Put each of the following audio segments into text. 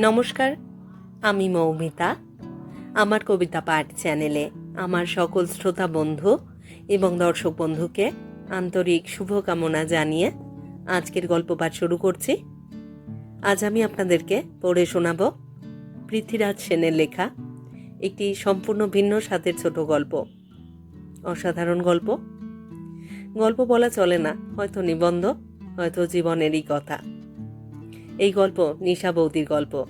নমস্কার, আমি মৌমিতা। আমার কবিতা পাঠ চ্যানেলে আমার সকল শ্রোতা বন্ধু এবং দর্শক বন্ধুকে আন্তরিক শুভকামনা জানিয়ে আজকের গল্প পাঠ শুরু করছি। আজ আমি আপনাদেরকে পড়ে শোনাব পৃথ্বীরাজ সেনের লেখা একটি সম্পূর্ণ ভিন্ন স্বাদের ছোট গল্প। অসাধারণ গল্প। গল্প বলা চলে না, হয়তো নিবন্ধ, হয়তো জীবনেরই কথা। এই গল্প, নিশা বৌদির গল্প।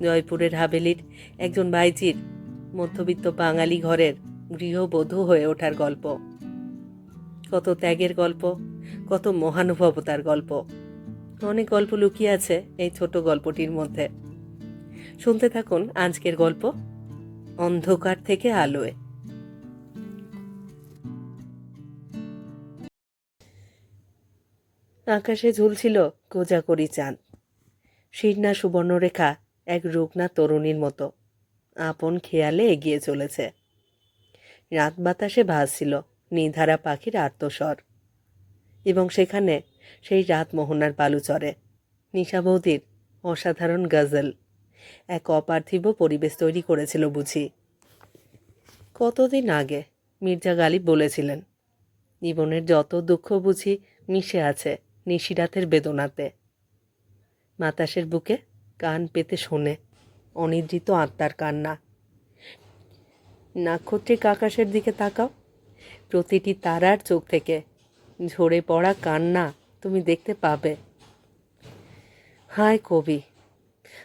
জয়পুরের হাভেলির একজন বাইজির মধ্যবিত্ত বাঙালি ঘরের গৃহবধূ হয়ে ওঠার গল্প। কত ত্যাগের গল্প, কত মহানুভবতার গল্প। অনেক গল্প লুকিয়ে আছে এই ছোট গল্পটির মধ্যে। শুনতে থাকুন আজকের গল্প, অন্ধকার থেকে আলোয়। আকাশে ঝুলছিল কোজাকরি চাঁদ। শীর্ণা সুবর্ণরেখা এক রুগ্না তরুণীর মতো। আপন খেয়ালে এগিয়ে চলেছে। রাত বাতাসে ভাসছিল নিধারা পাখির আত্মস্বর এবং সেখানে সেই রাত মোহনার বালুচরে। নিশা বৌদির অসাধারণ গজল। এক অপার্থিব পরিবেশ তৈরি করেছিল বুঝি। কতদিন আগে মির্জা গালিব বলেছিলেন, জীবনের যত দুঃখ বুঝি মিশে আছে নিশিরাতের বেদনাতে। বাতাসের বুকে কান পেতে শোনে। অনিদ্রিত আত্মার কান্না। নাক্ষত্রিক আকাশের দিকে তাকাও। প্রতিটি তারার চোখ থেকে ঝরে পড়া কান্না তুমি দেখতে পাবে। হায় কবি,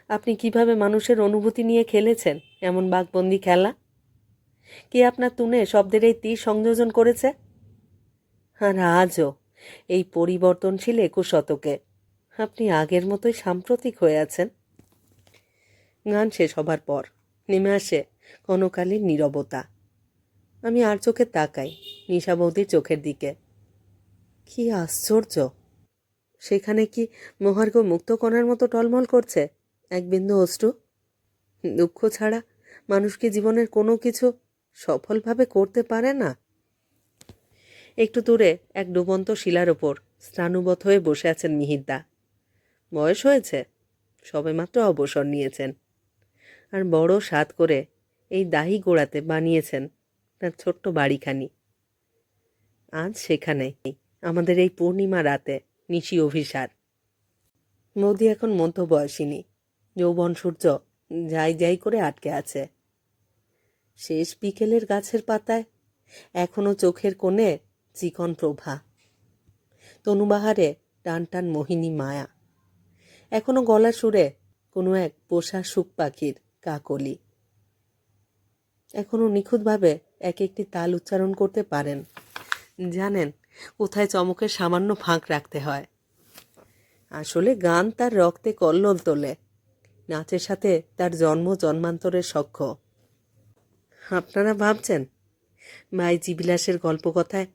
আপনি কীভাবে মানুষের অনুভূতি নিয়ে খেলেছেন এমন বাঘবন্দি খেলা? কে আপনার তুনে শব্দের এই তীর সংযোজন করেছে? আর আজও এই পরিবর্তনশীল একুশ শতকে আপনি আগের মতোই সাম্প্রতিক হয়ে আছেন। গান শেষ হবার পর নেমে আসে কনকালীন নীরবতা। আমি আর চোখে তাকাই নিশা বৌদির চোখের দিকে। কি আশ্চর্য! সেখানে কি মহার্ঘ মুক্তকণার মতো টলমল করছে এক বিন্দু অশ্রু? দুঃখ ছাড়া মানুষ কি জীবনের কোনো কিছু সফলভাবে করতে পারে না? একটু দূরে এক ডুবন্ত শিলার ওপর স্নানুবত হয়ে বসে আছেন মিহিরদা। বয়স হয়েছে সবেমাত্র অবসর নিয়েছেন। আর বড় স্বাদ করে এই দাহি গোড়াতে বানিয়েছেন তার ছোট্ট বাড়িখানি। আজ সেখানে আমাদের এই পূর্ণিমা রাতে নিশি অভিসার। মোদি এখন মধ্যবয়সিনী, যৌবন সূর্য যাই যাই করে আটকে আছে। শেষ বিকেলের গাছের পাতায় এখনও চোখের কোণে চিকন প্রভা। তনুবাহারে টান টান মোহিনী মায়া। এখনও গলা সুরে কোনো এক পোষা সুখ পাখির কাকলি। এখনও নিখুঁতভাবে এক একটি তাল উচ্চারণ করতে পারেন। জানেন, কোথায় চমকের সামান্য ফাঁক রাখতে হয়। আসলে গান তার রক্তে কল্লোল তোলে। নাচের সাথে তার জন্ম জন্মান্তরের সখ্য। আপনারা ভাবছেন, মাই জিবিলাসের গল্প কথায়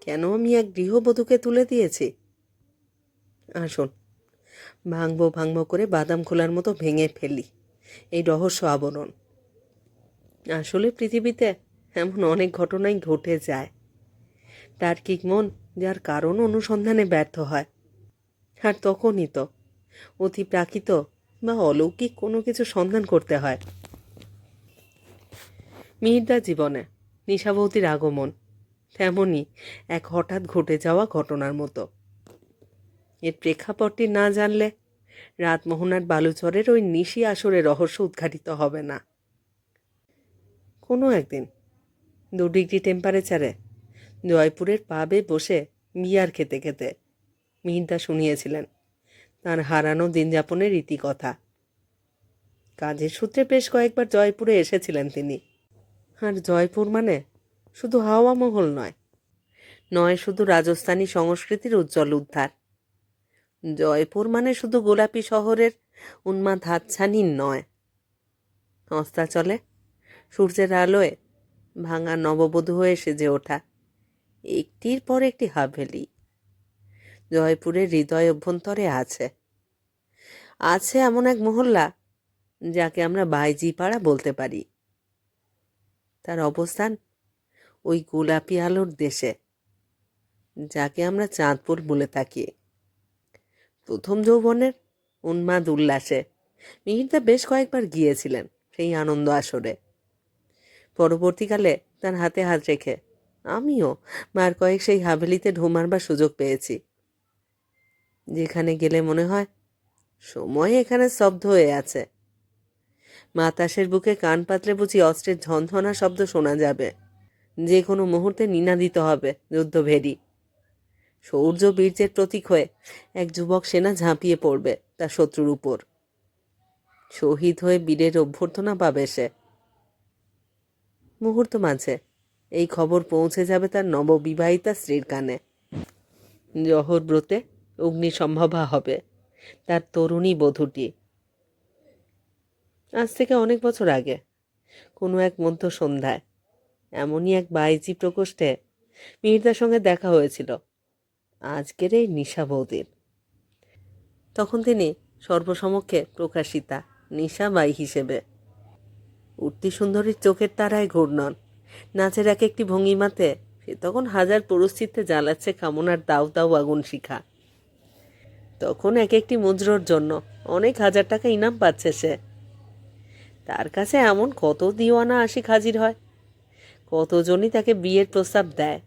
কেন আমি এক গৃহবধূকে তুলে দিয়েছি? আসুন ভাঙবো ভাঙবো করে বাদাম খোলার মতো ভেঙে ফেলি। এই রহস্য আবরণ। আসলে পৃথিবীতে এমন অনেক ঘটনাই ঘটে যায়। তার্কিক মন যার কারণ অনুসন্ধানে ব্যর্থ হয়। আর তখনই তো অতি প্রাকৃত বা অলৌকিক কোনো কিছু সন্ধান করতে হয়। মিহিরদার জীবনে নিশাবতীর আগমন তেমনই এক হঠাৎ ঘটে যাওয়া ঘটনার মতো। এর প্রেক্ষাপটটি না জানলে রাতমোহনার বালুচরের ওই নিশি আসরে রহস্য উদ্ঘাটিত হবে না। কোনো একদিন দু ডিগ্রি টেম্পারেচারে জয়পুরের পাবে বসে বিয়ার খেতে খেতে মিহিরদা শুনিয়েছিলেন তার হারানো দিনযাপনের রীতিকথা। কাজের সূত্রে বেশ কয়েকবার জয়পুরে এসেছিলেন তিনি। আর জয়পুর মানে শুধু হাওয়া মহল নয় নয় শুধু রাজস্থানী সংস্কৃতির উজ্জ্বল উদ্ধার। জয়পুর মানে শুধু গোলাপি শহরের উন্মাদ হাতছানি নয়। অস্তাচলে সূর্যের আলোয় ভাঙা নববধূ হয়ে সেজে ওঠা। একটির পর একটি হাভেলি। জয়পুরের হৃদয় অভ্যন্তরে আছে। আছে এমন এক মহল্লা যাকে আমরা বাইজি পাড়া বলতে পারি। তার অবস্থান ওই গোলাপি আলোর দেশে, যাকে আমরা চাঁদপুর বলে থাকি। প্রথম যৌবনের উন্মাদ উল্লাসে। মিহিরদা বেশ কয়েকবার গিয়েছিলেন সেই আনন্দ আসরে। পরবর্তীকালে তার হাতে হাত রেখে আমিও মার কয়েক সেই হাভেলিতে ঢু মারবার সুযোগ পেয়েছি। যেখানে গেলে মনে হয় সময় এখানে স্তব্ধ হয়ে আছে। মাতাসের বুকে কান পাতলে বুঝি অস্ত্রের ঝনঝনা শব্দ শোনা যাবে। যে কোনো মুহূর্তে নিনাদিত হবে যুদ্ধ ভেরি শৌর্য বীর্যের প্রতীক হয়ে এক যুবক সেনা ঝাঁপিয়ে পড়বে তার শত্রুর উপর। শহীদ হয়ে বীরের অভ্যর্থনা পাবে সে। মুহূর্ত মাঝে এই খবর পৌঁছে যাবে তার নববিবাহিতা স্ত্রীর কানে। জহর ব্রতে অগ্নিসম্ভবা হবে তার তরুণী বধূটি। আজ থেকে অনেক বছর আগে, কোনো এক মধ্য সন্ধ্যায়, এমনই এক বাইজি প্রকোষ্ঠে মিহিরদার সঙ্গে দেখা হয়েছিল। আজকের এই নিশা বৌদির তখন তিনি সর্বসমক্ষে প্রকাশিতা, নিশা বাই হিসেবে। উঠতি সুন্দরীর চোখের তারায় ঘূর্ণন নাচের এক একটি ভঙ্গিমাতে সে তখন হাজার পুরুষচিত্তে জ্বালাচ্ছে কামনার দাউ দাউ আগুন শিখা। তখন এক একটি মুজরোর জন্য অনেক হাজার টাকা ইনাম পাচ্ছে সে। তার কাছে এমন কত দিওয়ানা আশিক হাজির হয়? কতজনই তাকে বিয়ের প্রস্তাব দেয়?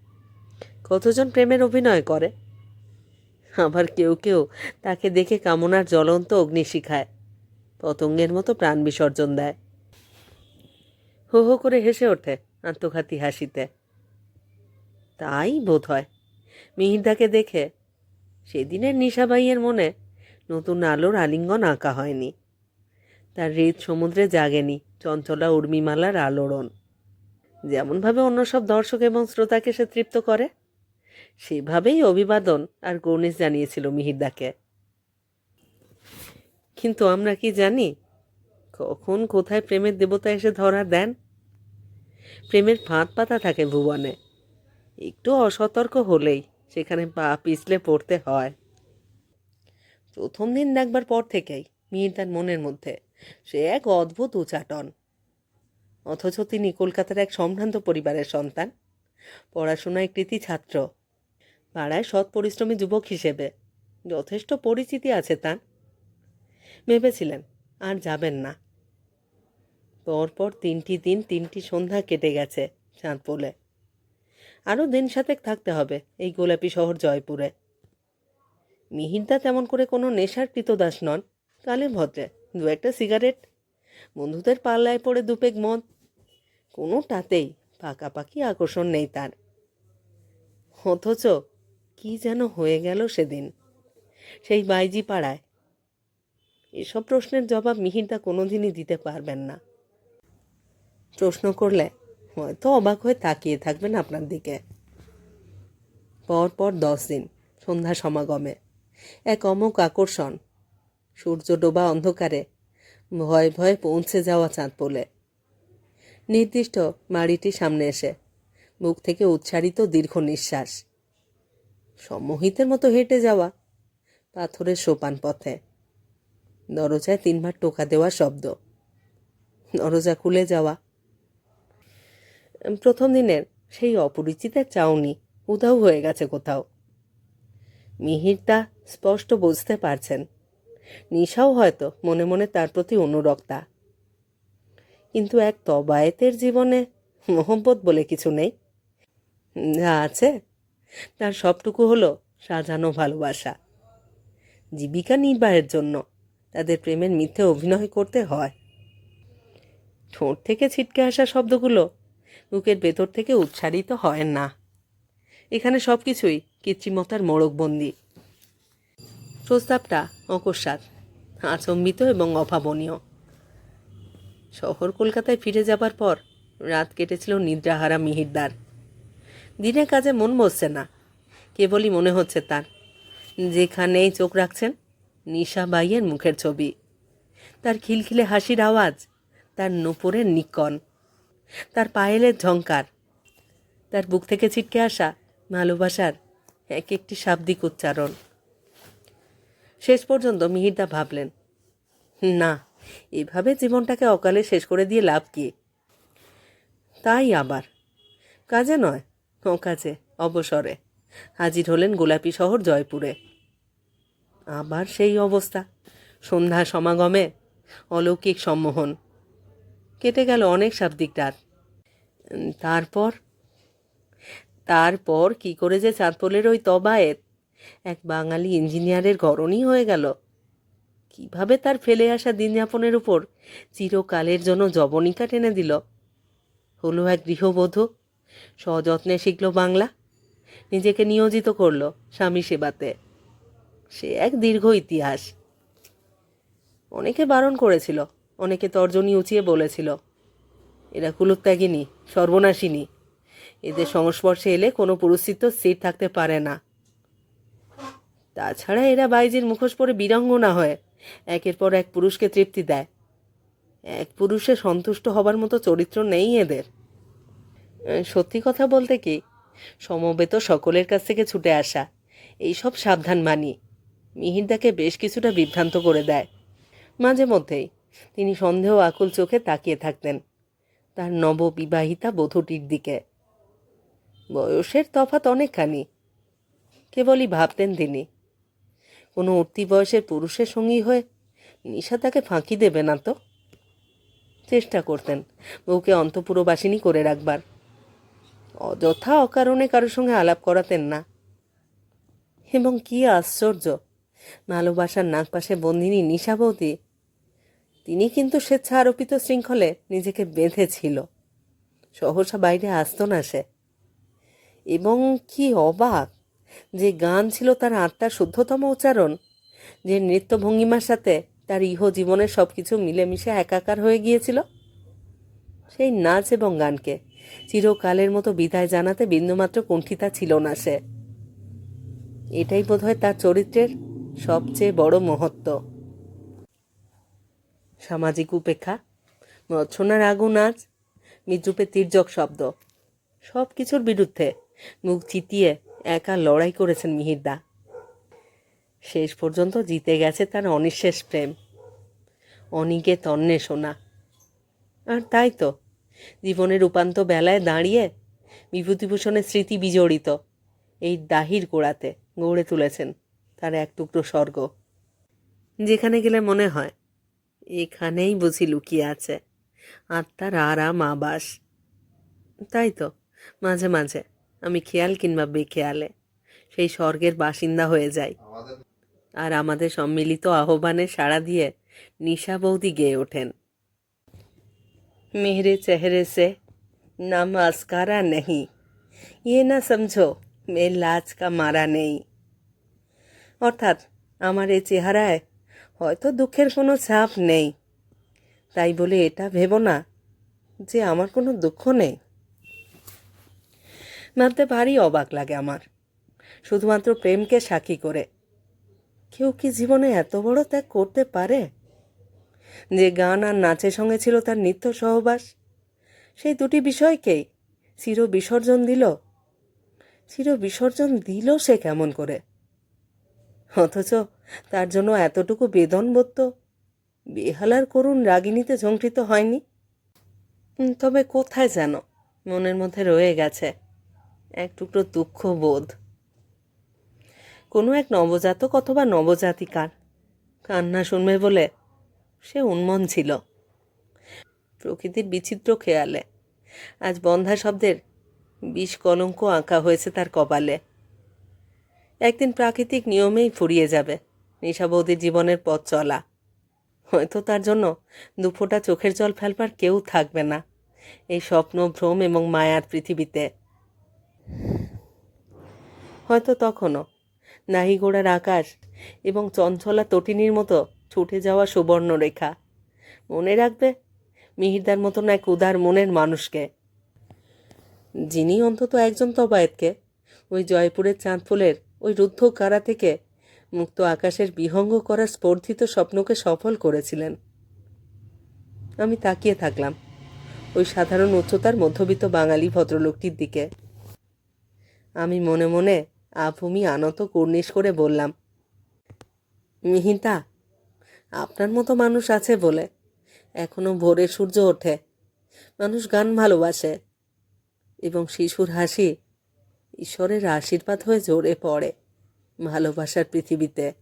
কতজন প্রেমের অভিনয় করে? আবার কেউ কেউ তাকে দেখে কামনার জ্বলন্ত অগ্নি শিখায় পতঙ্গের মতো প্রাণ বিসর্জন দেয়। হো হো করে হেসে ওঠে আত্মঘাতী হাসিতে। তাই বোধ হয় মিহিরদাকে দেখে সেদিনের নিশাবাইয়ের মনে নতুন আলোর আলিঙ্গন আঁকা হয়নি। তার হৃদ সমুদ্রে জাগেনি চঞ্চলা উর্মিমালার আলোড়ন। যেমনভাবে অন্য সব দর্শক এবং শ্রোতাকে সে তৃপ্ত করে সেভাবেই অভিবাদন আর গণেশ জানিয়েছিল মিহিরদাকে কিন্তু আমরা কি জানি, কখন কোথায় প্রেমের দেবতা এসে ধরা দেন? প্রেমের ফাঁদ পাতা থাকে ভুবনে। একটু অসতর্ক হলেই সেখানে পা পিছলে পড়তে হয়। প্রথম দিন দেখবার পর থেকেই মিহির তার মনের মধ্যে সে এক অদ্ভুত উচাটন। অথচ তিনি কলকাতার এক সম্ভ্রান্ত পরিবারের সন্তান। পড়াশোনায় কৃতি ছাত্র পাড়ায় সৎ পরিশ্রমী যুবক হিসেবে যথেষ্ট পরিচিতি আছে তার। ভেবেছিলেন, আর যাবেন না। পরপর তিনটি দিন তিনটি সন্ধ্যা কেটে গেছে চাঁদ বলে আরও দিন সাতেক থাকতে হবে এই গোলাপি শহর জয়পুরে। মিহিরদা তেমন করে কোনো নেশার কৃতদাস নন, কালে ভদ্রে। দু একটা সিগারেট, বন্ধুদের পাল্লায় পড়ে দুপেক মদ। কোনোটাতেই পাকাপাকি আকর্ষণ নেই তার। অথচ কি যেন হয়ে গেল সেদিন। সেই বাইজি পাড়ায়। এসব প্রশ্নের জবাব মিহিরদা কোনোদিনই দিতে পারবেন না। প্রশ্ন করলে হয়তো অবাক হয়ে তাকিয়ে থাকবেন আপনার দিকে। পর পর দশ দিন সন্ধ্যা সমাগমে। এক অমক আকর্ষণ। সূর্য ডোবা অন্ধকারে ভয়ে ভয়ে পৌঁছে যাওয়া চাঁদ পোলে নির্দিষ্ট বাড়িটি সামনে এসে মুখ থেকে উচ্চারিত দীর্ঘ নিঃশ্বাস। সম্মোহিতের মতো হেঁটে যাওয়া পাথরের সোপান পথে। দরজায় তিনবার টোকা দেওয়া শব্দ। দরজা খুলে যাওয়া। প্রথম দিনের সেই অপরিচিতের চাউনি উধাও হয়ে গেছে কোথাও। মিহির তা স্পষ্ট বুঝতে পারছেন। নিশাও হয়তো মনে মনে তার প্রতি অনুরক্তা। কিন্তু এক তবায়েতের জীবনে মোহব্বত বলে কিছু নেই। যা আছে তার সবটুকু হলো সাজানো ভালোবাসা। জীবিকা নির্বাহের জন্য তাদের প্রেমের মিথ্যে অভিনয় করতে হয়। ঠোঁট থেকে ছিটকে আসা শব্দগুলো বুকের ভেতর থেকে উচ্চারিত হয় না। এখানে সব কিছুই কৃত্রিমতার মোড়কবন্দি। প্রস্তাবটা অকস্মাৎ, আচম্বিত এবং অভাবনীয়। শহর কলকাতায় ফিরে যাবার পর রাত কেটেছিল নিদ্রাহারা মিহিরদার। দিনে কাজে মন বসছে না। কেবলই মনে হচ্ছে তার। যেখানেই চোখ রাখছেন, নিশা বাইয়ের মুখের ছবি। তার খিলখিলে হাসির আওয়াজ, তার নুপুরের নিকন, তার পায়েলের ঝঙ্কার তার বুক থেকে ছিটকে আসা ভালোবাসার এক একটি শাব্দিক উচ্চারণ। শেষ পর্যন্ত মিহিরদা ভাবলেন, না, এভাবে জীবনটাকে অকালে শেষ করে দিয়ে লাভ কি? তাই আবার। কাজে নয় অকাজে অবসরে। হাজির হলেন গোলাপি শহর জয়পুরে। আবার সেই অবস্থা। সন্ধ্যা সমাগমে অলৌকিক সম্মোহন। কেটে গেল অনেক শাব্দিক রাত। তারপর? তারপর কি করে যে চাঁদপোলের ওই তবায়েত? এক বাঙালি ইঞ্জিনিয়ারের গরণই হয়ে গেল। কীভাবে তার ফেলে আসা দিনযাপনের উপর চিরকালের জন্য জবনিকা টেনে দিল। হলো এক গৃহবধূ সযত্নে শিখল বাংলা। নিজেকে নিয়োজিত করল স্বামী সেবাতে। সে এক দীর্ঘ ইতিহাস। অনেকে বারণ করেছিল, অনেকে তর্জনী উঁচিয়ে বলেছিল, এরা কুলত্যাগিনী, সর্বনাশিনী। এদের সংস্পর্শে এলে কোনো পুরুষিত স্থির থাকতে পারে না। তাছাড়া এরা বাইজির মুখোশ পরে বীরাঙ্গনা হয়ে, একের পর এক পুরুষকে তৃপ্তি দেয়। এক পুরুষে সন্তুষ্ট হবার মতো চরিত্র নেই এদের। সত্যি কথা বলতে কি, সমবেত সকলের কাছ থেকে ছুটে আসা, এইসব সাবধান মানি। মিহিরদাকে বেশ কিছুটা বিভ্রান্ত করে দেয়। মাঝে মধ্যেই তিনি সন্দেহ আকুল চোখে তাকিয়ে থাকতেন তার নববিবাহিতা বধূটির দিকে। বয়সের তফাৎ অনেকখানি, কেবলই ভাবতেন তিনি। কোনো উঠতি বয়সের পুরুষের সঙ্গী হয়ে নিশা তাকে ফাঁকি দেবে না তো? চেষ্টা করতেন বউকে অন্তপুরবাসিনী করে রাখবার। অযথা অকারণে কারোর সঙ্গে আলাপ করাতেন না। এবং কি আশ্চর্য, ভালোবাসার নাগপাশে বন্দিনী নিশা বৌদি, তিনি কিন্তু স্বেচ্ছা আরোপিত শৃঙ্খলে নিজেকে বেঁধেছিল। সহসা বাইরে আসতো না সে। এবং কি অবাক যে গান ছিল তার আত্মার শুদ্ধতম উচ্চারণ, যে নৃত্য ভঙ্গিমার সাথে তার ইহ জীবনের সব কিছু মিলেমিশে একাকার হয়ে গিয়েছিল। সেই নাচ এবং গানকে চিরকালের মতো বিদায় জানাতে বিন্দুমাত্র কুণ্ঠিতা ছিল না সে। এটাই বোধহয় তার চরিত্রের সবচেয়ে বড় মহত্ব। সামাজিক উপেক্ষা, মৎসনার আগুন আজ বিদ্রুপের তির্যক শব্দ সব কিছুর বিরুদ্ধে মুখ চিতিয়ে একা লড়াই করেছেন মিহিরদা। শেষ পর্যন্ত জিতে গেছে তার অনিঃশেষ প্রেম। অনিকে তন্নে শোনা আর তাই তো জীবনের উপান্ত বেলায় দাঁড়িয়ে বিভূতিভূষণের স্মৃতি বিজড়িত। এই দাহির গোড়াতে গড়ে তুলেছেন তার এক টুকরো স্বর্গ। যেখানে গেলে মনে হয়, এখানেই বুঝি লুকিয়ে আছে আত্মার আরাম আবাস। তাই তো, মাঝে মাঝে আমি খেয়াল কিংবা বেখেয়ালে সেই স্বর্গের বাসিন্দা হয়ে যাই। আর আমাদের সম্মিলিত আহ্বানে সাড়া দিয়ে নিশা বৌদি গেয়ে ওঠেন। मेरे चेहरे से ना मस्कारा नहीं ये না समझो मैं লাজ কা মারা নেই অর্থাৎ আমার এই চেহারায় হয়তো দুঃখের কোনো ছাপ নেই তাই বলে এটা ভেবো না যে আমার কোনো দুঃখ নেই ভাবতে ভারী অবাক লাগে আমার শুধুমাত্র প্রেমকে সাক্ষী করে কেউ কি জীবনে এত বড় ত্যাগ করতে পারে যে গান আর নাচের সঙ্গে ছিল তার নিত্য সহবাস। সেই দুটি বিষয়কেই চির বিসর্জন দিল। চির বিসর্জন দিল সে কেমন করে? অথচ তার জন্য এতটুকু বেদন বোধ তো বেহালার করুণ রাগিনীতে ঝঙ্কৃত হয়নি। তবে কোথায় যেন মনের মধ্যে রয়ে গেছে এক টুকরো দুঃখ বোধ কোনো এক নবজাতক অথবা নবজাতিকার কান্না শুনবে বলে সে উন্মন ছিল। প্রকৃতির বিচিত্র খেয়ালে। আজ বন্ধা শব্দের বিষ কলঙ্ক আঁকা হয়েছে তার কপালে। একদিন প্রাকৃতিক নিয়মেই ফুরিয়ে যাবে নিশা বৌদির জীবনের পথ চলা। হয়তো তার জন্য দুফোঁটা চোখের জল ফেলবার কেউ থাকবে না, এই স্বপ্ন, ভ্রম এবং মায়ার পৃথিবীতে। হয়তো তখনও নাহি গোড়ার আকাশ এবং চঞ্চলা তটিনীর মতো ছুটে যাওয়া সুবর্ণরেখা। মনে রাখবে মিহিরদার মতন এক উদার মনের মানুষকে। যিনি অন্তত একজন তবায়েতকে, ওই জয়পুরের চাঁদফুলের, ওই রুদ্ধ কারা থেকে মুক্ত আকাশের বিহঙ্গ করার স্পর্ধিত স্বপ্নকে সফল করেছিলেন। আমি তাকিয়ে থাকলাম, ওই সাধারণ উচ্চতার মধ্যবিত্ত বাঙালি ভদ্রলোকটির দিকে। আমি মনে মনে আভূমি আনত কুর্নিশ করে বললাম মিহিতা আপনার মতো মানুষ আছে বলে। এখনও ভোরে সূর্য ওঠে। মানুষ গান ভালোবাসে। এবং শিশুর হাসি ঈশ্বরের আশীর্বাদ হয়ে জোরে পড়ে ভালোবাসার পৃথিবীতে।